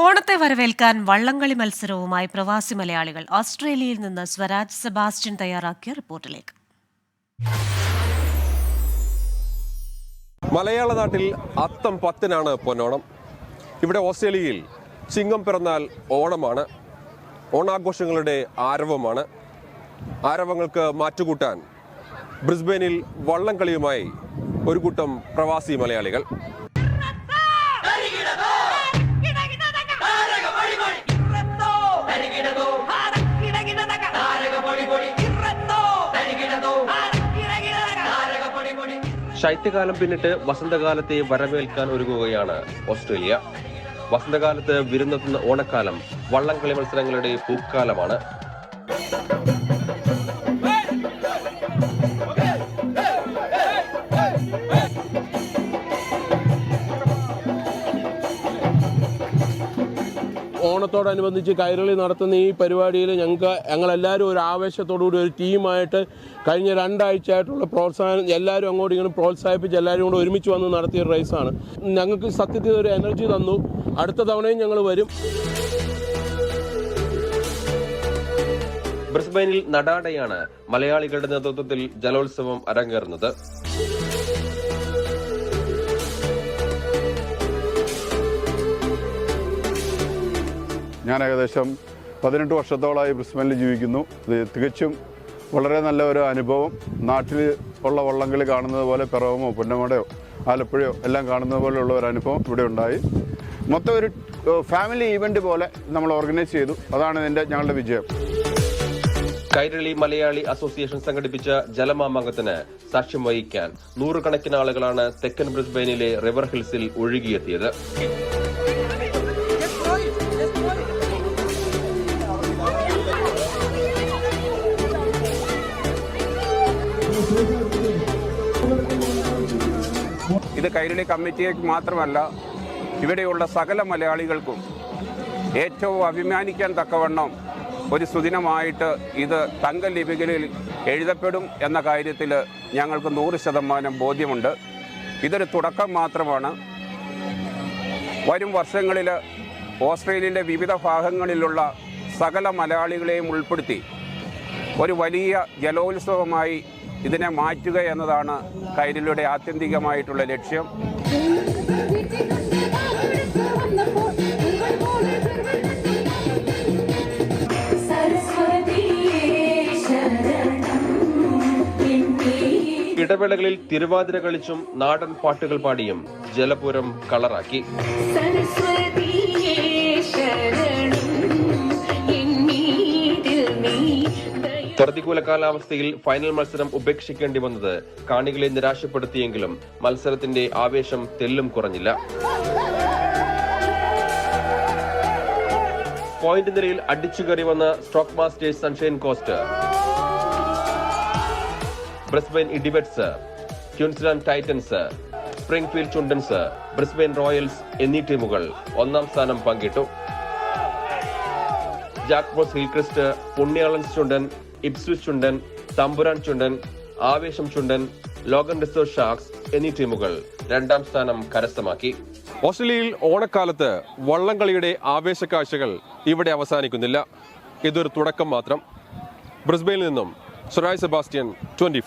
ഓണത്തെ വരവേൽക്കാൻ വള്ളംകളി മത്സരവുമായി പ്രവാസി മലയാളികൾ ഓസ്ട്രേലിയയിൽ നിന്ന് സ്വരാജ് സെബാസ്റ്റ്യൻ തയ്യാറാക്കിയ റിപ്പോർട്ടിലേക്ക്. മലയാള നാട്ടിൽ അത്തം പത്തിനാണ് പൊന്നോണം. ഇവിടെ ഓസ്ട്രേലിയയിൽ ചിങ്ങം പിറന്നാൽ ഓണമാണ്. ഓണാഘോഷങ്ങളുടെ ആരവമാണ്. ആരവങ്ങൾക്ക് മാറ്റുകൂട്ടാൻ ബ്രിസ്ബെയിനിൽ വള്ളംകളിയുമായി ഒരു കൂട്ടം പ്രവാസി മലയാളികൾ. ശൈത്യകാലം പിന്നിട്ട് വസന്തകാലത്തെ വരവേൽക്കാൻ ഒരുങ്ങുകയാണ് ഓസ്ട്രേലിയ. വസന്തകാലത്ത് വിരുന്നെത്തുന്ന ഓണക്കാലം വള്ളംകളി മത്സരങ്ങളുടെ പൂക്കാലമാണ്. ഓണത്തോടനുബന്ധിച്ച് കൈരളി നടത്തുന്ന ഈ പരിപാടിയിൽ ഞങ്ങൾക്ക് ഞങ്ങളെല്ലാവരും ഒരു ആവേശത്തോടുകൂടി ഒരു ടീമായിട്ട് കഴിഞ്ഞ രണ്ടാഴ്ചയായിട്ടുള്ള പ്രോത്സാഹനം എല്ലാവരും അങ്ങോട്ടും ഇങ്ങനെ പ്രോത്സാഹിപ്പിച്ച് എല്ലാവരും കൂടെ ഒരുമിച്ച് വന്ന് നടത്തിയ ഒരു റേസാണ് ഞങ്ങൾക്ക് സത്യത്തിൽ ഒരു എനർജി തന്നു. അടുത്ത തവണയും ഞങ്ങൾ വരും. ബ്രിസ്ബൈനിൽ നടാടയാണ് മലയാളികളുടെ നേതൃത്വത്തിൽ ജലോത്സവം അരങ്ങേറുന്നത്. ഞാൻ ഏകദേശം പതിനെട്ട് വർഷത്തോളമായി ബ്രിസ്ബനിൽ ജീവിക്കുന്നു. ഇത് തികച്ചും വളരെ നല്ല ഒരു അനുഭവം. നാട്ടിൽ ഉള്ള വള്ളംകളി കാണുന്നത് പോലെ പിറവമോ പുന്നമടയോ ആലപ്പുഴയോ എല്ലാം കാണുന്നത് പോലെയുള്ള ഒരു അനുഭവം ഇവിടെ ഉണ്ടായി. മൊത്തം ഒരു ഫാമിലി ഈവന്റ് പോലെ നമ്മൾ ഓർഗനൈസ് ചെയ്തു. അതാണ് ഇതിന്റെ ഞങ്ങളുടെ വിജയം. കൈരളി മലയാളി അസോസിയേഷൻ സംഘടിപ്പിച്ച ജലമാമംഗത്തിന് സാക്ഷ്യം വഹിക്കാൻ നൂറുകണക്കിന് ആളുകളാണ് തെക്കൻ ബ്രിസ്ബെയിനിലെ റിവർ ഹിൽസിൽ ഒഴുകിയെത്തിയത്. ഇത് കൈരളി കമ്മിറ്റിക്ക് മാത്രമല്ല ഇവിടെയുള്ള സകല മലയാളികൾക്കും ഏറ്റവും അഭിമാനിക്കാൻ തക്കവണ്ണം ഒരു സുദിനമായിട്ട് ഇത് തങ്ക ലിപികളിൽ എഴുതപ്പെടും എന്ന കാര്യത്തിൽ ഞങ്ങൾക്ക് നൂറ് ശതമാനം ബോധ്യമുണ്ട്. ഇതൊരു തുടക്കം മാത്രമാണ്. വരും വർഷങ്ങളിൽ ഓസ്ട്രേലിയയിലെ വിവിധ ഭാഗങ്ങളിലുള്ള സകല മലയാളികളെയും ഉൾപ്പെടുത്തി ഒരു വലിയ ജലോത്സവമായി ഇതിനെ മാറ്റുക എന്നതാണ് കൈരളിയുടെ ആത്യന്തികമായിട്ടുള്ള ലക്ഷ്യം. ഇടവേളകളിൽ തിരുവാതിര കളിച്ചും നാടൻ പാട്ടുകൾ പാടിയും ജലപുരം കളറാക്കി. പ്രതികൂല കാലാവസ്ഥയിൽ ഫൈനൽ മത്സരം ഉപേക്ഷിക്കേണ്ടി വന്നത് കാണികളെ നിരാശപ്പെടുത്തിയെങ്കിലും മത്സരത്തിന്റെ ആവേശം തെല്ലും കുറഞ്ഞില്ല. പോയിന്റ് നിലയിൽ അടിച്ചുകയറി വന്ന stroke masters Sunshine Coast. Brisbane ഇഡിബെറ്റ്സ് Queensland Titans Springfield Chundans Brisbane Royals എന്നീ ടീമുകൾ ഒന്നാം സ്ഥാനം പങ്കിട്ടു. ജാക്ബോസ് ഹിൽക്രിസ്റ്റ് പുണ്യാളൻസ് ചുണ്ടൻ ഇപ്സ്വിച്ച് ചുണ്ടൻ തമ്പുരാൻ ചുണ്ടൻ ആവേശം ചുണ്ടൻ ലോഗൻ ഡിസോ ഷാർക്സ് എന്നീ ടീമുകൾ രണ്ടാം സ്ഥാനം കരസ്ഥമാക്കി. ഓസ്ട്രേലിയയിൽ ഓണക്കാലത്ത് വള്ളംകളിയുടെ ആവേശ കാഴ്ചകൾ ഇവിടെ അവസാനിക്കുന്നില്ല. ഇതൊരു തുടക്കം മാത്രം. ബ്രിസ്ബെയിൽ നിന്നും സുരായ് സെബാസ്റ്റ്യൻ ട്വന്റി